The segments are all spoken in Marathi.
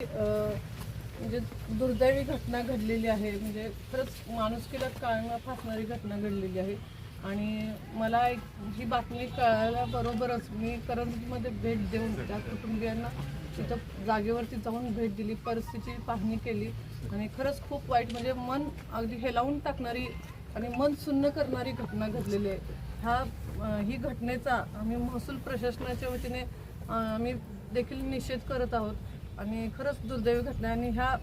म्हणजे दुर्दैवी घटना घडलेली आहे. म्हणजे खरंच माणुसकीला काळणं फासणारी घटना घडलेली आहे. आणि मला एक ही बातमी कळाल्याबरोबरच मी करंजीमध्ये भेट देऊन त्या कुटुंबियांना तिथं जागेवरती जाऊन भेट दिली परिस्थिती पाहणी केली. आणि खरंच खूप वाईट म्हणजे मन अगदी हेलावून टाकणारी आणि मन सुन्न करणारी घटना घडलेली आहे. ह्या ही घटनेचा आम्ही महसूल प्रशासनाच्या वतीने आम्ही देखील निषेध करत आहोत. आणि खरंच दुर्दैवी घटना आहे. आणि ह्या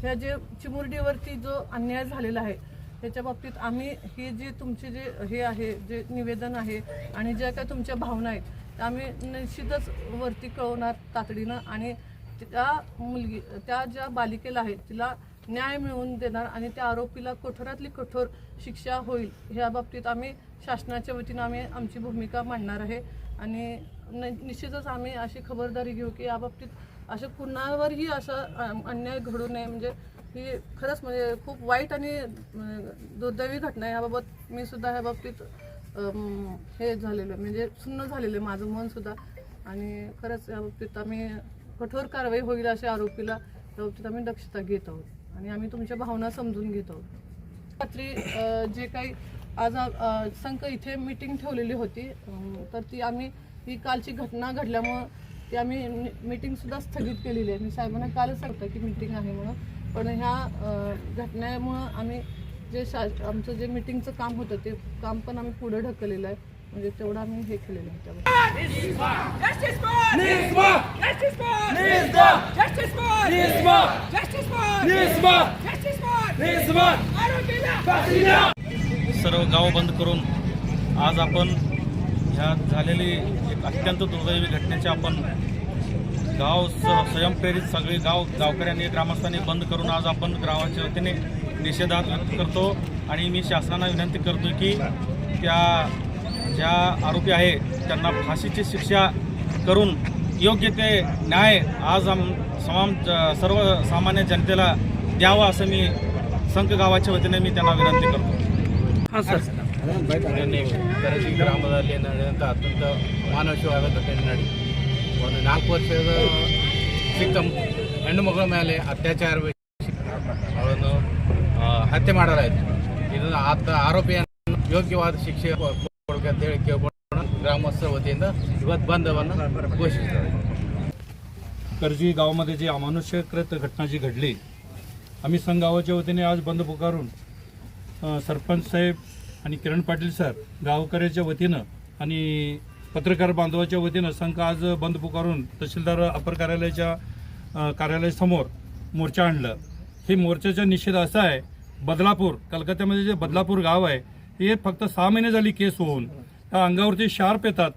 ह्या जे चिमुरडीवरती जो अन्याय झालेला आहे त्याच्या बाबतीत आम्ही ही जी तुमची जे हे आहे जे निवेदन आहे आणि ज्या काय तुमच्या भावना आहेत त्या आम्ही निश्चितच वरती कळवणार तातडीनं आणि त्या मुलगी त्या ज्या बालिकेला आहेत तिला न्याय मिळवून देणार आणि त्या आरोपीला कठोरातली कठोर शिक्षा होईल ह्या बाबतीत आम्ही शासनाच्या वतीनं आम्ही आमची भूमिका मांडणार आहे. आणि न- निश्चितच आम्ही अशी खबरदारी घेऊ की या बाबतीत असं कुणावरही असं अन्याय घडू नये. म्हणजे ही खरंच म्हणजे खूप वाईट आणि दुर्दैवी घटना ह्याबाबत याबाबत मी सुद्धा ह्या बाबतीत हे झालेलं म्हणजे सुन्न झालेलं आहे माझं मन सुद्धा. आणि खरंच या बाबतीत आम्ही कठोर कारवाई होईल अशा आरोपीला त्या बाबतीत आम्ही दक्षता घेत आहोत. आणि आम्ही तुमच्या भावना समजून घेत आहोत. रात्री जे काही आज संघ इथे मीटिंग ठेवलेली होती तर ती आम्ही ही कालची घटना घडल्यामुळं ती आम्ही मीटिंग सुद्धा स्थगित केलेली आहे. मी साहेबांना कालच सांगतो की मीटिंग आहे म्हणून. पण ह्या घटनेमुळं आम्ही जे शा आमचं जे मीटिंगचं काम होतं ते काम पण आम्ही पुढे ढकललेलं आहे. म्हणजे तेवढं आम्ही हे केलेलं आहे Fascina! सर्व गाव बंद करून आज आपण ह्या झालेली अत्यंत दुर्दैवी घटनेचे आपण गाव स- स्वयंप्रेरित सगळे गाव गावकऱ्यांनी ग्रामस्थांनी बंद करून आज आपण गावाच्या वतीने निषेधात व्यक्त करतो. आणि मी शासनाला विनंती करतो की त्या ज्या आरोपी आहे त्यांना फाशीची शिक्षा करून योग्य ते न्याय आज आम समाम सर्व सर्वसामान्य जनतेला द्यावा असं मी संघ गावाच्या वतीने मी त्यांना विनंती करतो. ನಿನ್ನೆ ಕರಗಿ ಗ್ರಾಮದಲ್ಲಿ ನಡೆದಂಥ ಅತ್ಯಂತ ಮಾನವಶವಾದ ಘಟನೆ ನಡಿ ಒಂದು ನಾಲ್ಕು ವರ್ಷದ ಚಿಕ್ಕ ಹೆಣ್ಣು ಮಗಳ ಮೇಲೆ ಅತ್ಯಾಚಾರ ಅವಳನ್ನು ಆ, ಹತ್ಯೆ ಮಾಡಲಾಯಿತು ಇದನ್ನು ಆತ ಆರೋಪಿಯನ್ನು ಯೋಗ್ಯವಾದ ಶಿಕ್ಷೆ ಕೊಡಬೇಕು ಅಂತೇಳಿ ಕೇಳ್ಕೊಂಡು ಗ್ರಾಮಸ್ಥರ ವತಿಯಿಂದ ಇವತ್ತು ಬಂಧವನ್ನು ಘೋಷಿಸಿದ್ದಾರೆ करजी गावामध्ये जी अमानुष्यकृत घटना जी घडली आम्ही संघ गावाच्या वतीने आज बंद पुकारून अ, सरपंच साहेब आणि किरण पाटील सर गावकऱ्याच्या वतीनं आणि पत्रकार बांधवाच्या वतीनं संघ आज बंद पुकारून तहसीलदार अपर कार्यालयाच्या कार्यालयासमोर मोर्चा आणलं. हे मोर्चाचा निषेध असा आहे बदलापूर कलकत्त्यामध्ये जे बदलापूर गाव आहे हे फक्त सहा महिने झाली केस होऊन त्या अंगावरती शार्प येतात.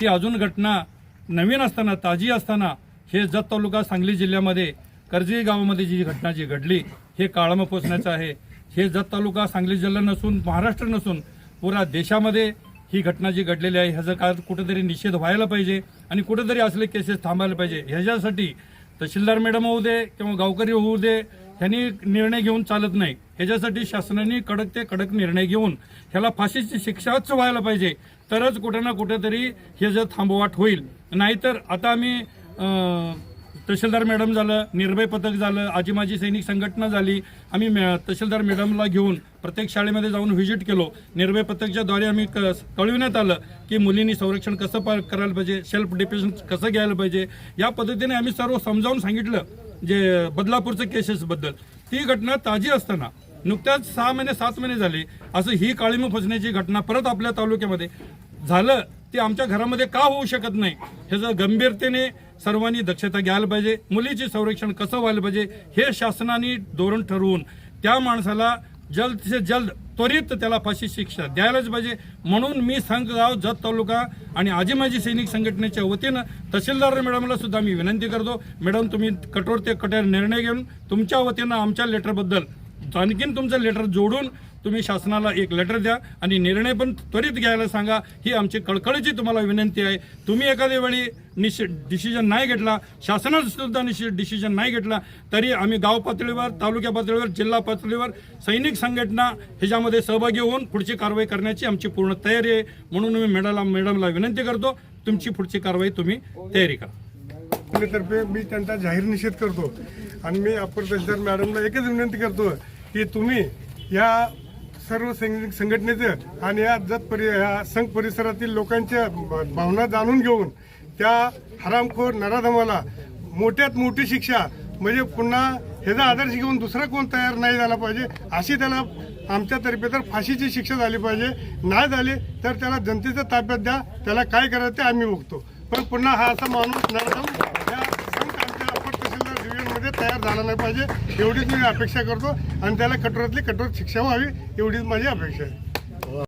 ती अजून घटना नवीन असताना ताजी असताना हे जत तालुका सांगली जिल्ह्यामध्ये कर्जी गावामध्ये जी घटना जी घडली हे काळामं पोचण्याचं आहे. हे जत तालुका सांगली जिल्हा नसून महाराष्ट्र नसून पुरा देशामध्ये ही घटना जी घडलेली आहे ह्याचा काळ कुठेतरी निषेध व्हायला पाहिजे आणि कुठेतरी असले केसेस थांबायला पाहिजे. ह्याच्यासाठी तहसीलदार मॅडम होऊ दे किंवा गावकरी होऊ दे ह्यांनी निर्णय घेऊन चालत नाही. ह्याच्यासाठी शासनाने कडक ते कडक निर्णय घेऊन ह्याला फाशीची शिक्षाच व्हायला पाहिजे. तरच कुठे ना कुठेतरी हे जर थांबवाट होईल. नाहीतर आता आम्ही तहसीलदार मॅडम झालं निर्भय पथक झालं आजी माझी सैनिक संघटना झाली. आम्ही मॅ- तहसीलदार मॅडमला घेऊन प्रत्येक शाळेमध्ये जाऊन व्हिजिट केलो. निर्भय पथकच्याद्वारे आम्ही क- कळविण्यात आलं की मुलींनी संरक्षण कसं पा- करायला पाहिजे सेल्फ डिफेन्स कसं घ्यायला पाहिजे. या पद्धतीने आम्ही सर्व समजावून सांगितलं जे बदलापूरचं केसेसबद्दल. ती घटना ताजी असताना नुकत्याच सहा महिने सात महिने झाले. असं ही काळीमू फसण्याची घटना परत आपल्या तालुक्यामध्ये झालं. ते आमच्या घरामध्ये का होऊ शकत नाही? ह्याचं गंभीरतेने सर्वांनी दक्षता घ्यायला पाहिजे. मुलीचे संरक्षण कसं व्हायला पाहिजे हे शासनाने धोरण ठरवून त्या माणसाला जल्द से जल्द त्वरित त्याला फाशी शिक्षा द्यायलाच पाहिजे. म्हणून मी संघगाव जत तालुका आणि आजी माजी सैनिक संघटनेच्या वतीनं तहसीलदार मॅडमला सुद्धा मी विनंती करतो. मॅडम तुम्ही कठोर ते कठोर निर्णय घेऊन तुमच्या वतीनं आमच्या लेटरबद्दल आणखीन तुमचं लेटर जोडून तुम्ही शासनाला एक लेटर द्या आणि निर्णय पण त्वरित घ्यायला सांगा. ही आमची कळकळीची तुम्हाला विनंती आहे. तुम्ही एखाद्या वेळी निश्चित डिसिजन नाही घेतला शासनानं सुद्धा निश्चित डिसिजन नाही घेतला तरी आम्ही गाव पातळीवर तालुक्या पातळीवर जिल्हा पातळीवर सैनिक संघटना ह्याच्यामध्ये सहभागी होऊन पुढची कारवाई करण्याची आमची पूर्ण तयारी आहे. म्हणून मी मॅडमला मॅडमला विनंती करतो तुमची पुढची कारवाई तुम्ही तयारी करा. तर्फे मी त्यांचा जाहीर निषेध करतो. आणि मी अप्पर तहसीलदार मॅडमला एकच विनंती करतो की तुम्ही या सर्व संघटनेचं आणि या जत परि या संघ परिसरातील लोकांच्या भावना जाणून घेऊन त्या हरामखोर नराधमाला मोठ्यात मोठी शिक्षा म्हणजे पुन्हा ह्याचा आदर्श घेऊन दुसरा कोण तयार नाही झाला पाहिजे अशी त्याला आमच्यातर्फे तर फाशीची शिक्षा झाली पाहिजे. नाही झाली तर त्याला जनतेचा ताब्यात द्या. त्याला काय करायचं ते आम्ही बघतो. पण पुन्हा हा असा माणूस नराधम या संघ आमच्या अप्पर ते तयार झाला नाही पाहिजे. एवढीच मी अपेक्षा करतो. आणि त्याला कठोरातली कठोर शिक्षा व्हावी एवढीच माझी अपेक्षा आहे.